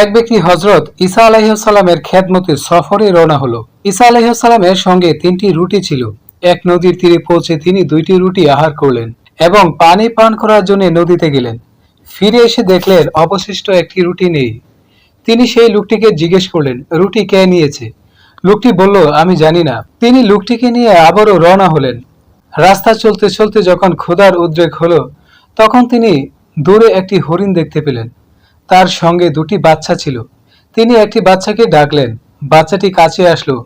এক ব্যক্তি হজরত ঈসা আলাইসাল্লামের খেদমতে সফরে রওনা হলো। ঈসা আলাইসাল্লামের সঙ্গে তিনটি রুটি ছিল। এক নদীর তীরে পৌঁছে তিনি দুইটি রুটি আহার করলেন এবং পানি পান করার জন্য নদীতে গেলেন। ফিরে এসে দেখলেন অবশিষ্ট একটি রুটি নেই। তিনি সেই লোকটিকে জিজ্ঞেস করলেন, রুটি কে নিয়েছে? লোকটি বলল, আমি জানি না। তিনি লোকটিকে নিয়ে আবারও রওনা হলেন। রাস্তা চলতে চলতে যখন ক্ষুধার উদ্রেক হলো, তখন তিনি দূরে একটি হরিণ দেখতে পেলেন। তার সঙ্গে দুটি বাচ্চা ছিল। তিনি একটি বাচ্চাকে ডাকলেন, বাচ্চাটি কাছে আসলো।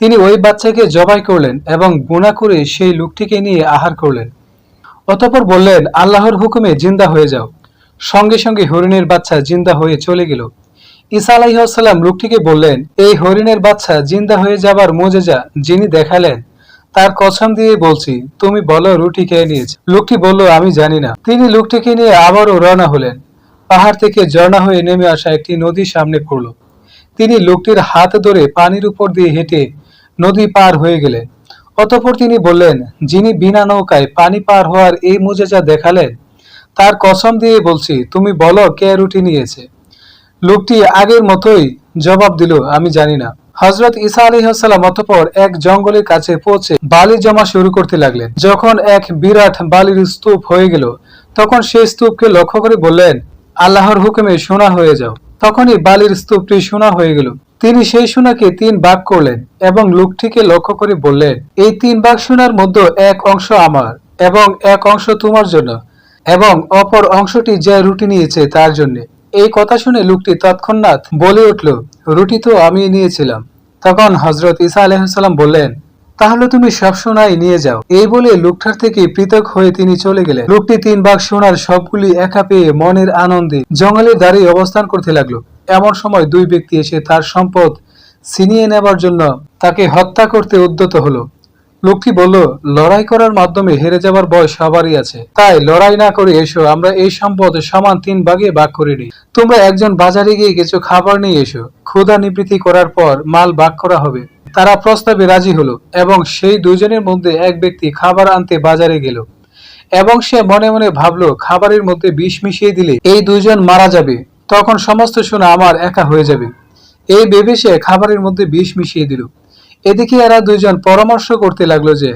তিনি ওই বাচ্চাকে জবাই করলেন এবং গুণা করে সেই লোকটিকে নিয়ে আহার করলেন। অতঃপর বললেন, আল্লাহর হুকুমে জিন্দা হয়ে যাও। সঙ্গে সঙ্গে হরিণের বাচ্চা জিন্দা হয়ে চলে গেল। ঈসা আলাইসাল্লাম লোকটিকে বললেন, এই হরিণের বাচ্চা জিন্দা হয়ে যাবার মোজেজা যিনি দেখালেন, তার কসম দিয়ে বলছি, তুমি বলো রুটি খেয়ে নিয়েছে? লোকটি বলল, আমি জানি না। তিনি লোকটিকে নিয়ে আবারও রওনা হলেন। পাহাড় থেকে ঝর্ণা হয়ে নেমে আসা একটি নদীর সামনে পড়ল। তিনি লোকটির হাত ধরে পানির উপর দিয়ে হেঁটে নদী পার হয়ে গেলেন। অতঃপর তিনি বললেন, যিনি বিনা নৌকায় পানি পার হওয়ার এই মুজেজা দেখালেন, তার কসম দিয়ে বলছি, তুমি বলো কে রুটি নিয়েছে? লোকটি আগের মতোই জবাব দিল, আমি জানি না। হজরত ঈসা আলিহাসাল্লাম অতপর এক জঙ্গলের কাছে পৌঁছে বালি জমা শুরু করতে লাগলেন। যখন এক বিরাট বালির স্তূপ হয়ে গেল, তখন সেই স্তূপকে লক্ষ্য করে বললেন আল্লাহর হুকুমে সোনা হয়ে যাও। তখনই বালির স্তূপটি সোনা হয়ে গেল। তিনি সেই সোনাকে তিন ভাগ করলেন এবং লোকটিকে লক্ষ্য করে বললেন, এই তিন ভাগ সোনার মধ্যে এক অংশ আমার এবং এক অংশ তোমার জন্য এবং অপর অংশটি যে রুটি নিয়েছে তার জন্য। এই কথা শুনে লোকটি তৎক্ষণাৎ বলে উঠল, রুটি তো আমি নিয়েছিলাম। তখন হজরত ঈসা আলহাম বললেন তাহলে তুমি সব সোনাই নিয়ে যাও। এই বলে লোকটার থেকে পৃথক হয়ে তিনি চলে গেলেন। লোকটি তিন ভাগ সোনার সবগুলি একা পেয়ে মনের আনন্দে জঙ্গলে দাঁড়িয়ে অবস্থান করতে লাগল। এমন সময় দুই ব্যক্তি এসে তার সম্পদ ছিনিয়ে নেবার জন্য তাকে হত্যা করতে উদ্যত হলো। লোকটি বলল, লড়াই করার মাধ্যমে হেরে যাবার বয়স সবারই আছে। তাই লড়াই না করে এসো, আমরা এই সম্পদ সমান তিন ভাগে ভাগ করে নিই। তোমরা একজন বাজারে গিয়ে কিছু খাবার নিয়ে এসো। ক্ষুধা নিবৃত্তি করার পর মাল ভাগ করা হবে। তারা প্রস্তাবে রাজি হলো এবং সেই দুজনের মধ্যে এক ব্যক্তি খাবার আনতে বাজারে গেল। এবং সে মনে মনে ভাবলো, খাবারের মধ্যে বিষ মিশিয়ে দিলে এই দুইজন মারা যাবে। তখন সমস্ত সোনা আমার একা হয়ে যাবে। এই ভেবে সে খাবারের মধ্যে বিষ মিশিয়ে দিল। এদিকে এরা দুইজন পরামর্শ করতে লাগল যে,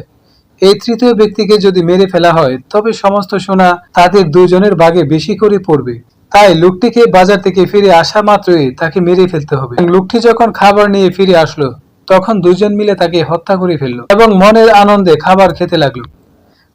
এই তৃতীয় ব্যক্তিকে যদি মেরে ফেলা হয়, তবে সমস্ত সোনা তাদের দুজনের ভাগে বেশি করে পড়বে। তাই লোকটিকে বাজার থেকে ফিরে আসা মাত্রই তাকে মেরে ফেলতে হবে। লোকটি যখন খাবার নিয়ে ফিরে আসলো তখন দুজন মিলে তাকে হত্যা করে ফেলল এবং মনের আনন্দে খাবার খেতে লাগল।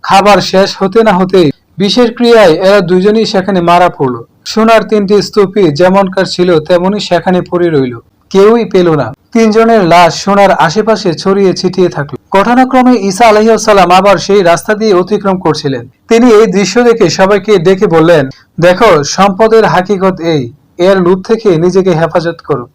খাবার শেষ হতে না হতেই বিশেষ ক্রিয়ায় এরা দুজনেই সেখানে মারা পড়ল। সোনার তিনটি স্তূপই যেমনকার ছিল তেমনই সেখানে পড়ে রইল। কেউই পেল না। তিনজনের লাশ সোনার আশেপাশে ছড়িয়ে ছিটিয়ে থাকল। ঘটনাক্রমে ঈসা আলহিসাল্লাম আবার সেই রাস্তা দিয়ে অতিক্রম করছিলেন। তিনি এই দৃশ্য দেখে সবাইকে ডেকে বললেন, দেখো, সম্পদের হাকিকত এই। এর লুপ থেকে নিজেকে হেফাজত করো।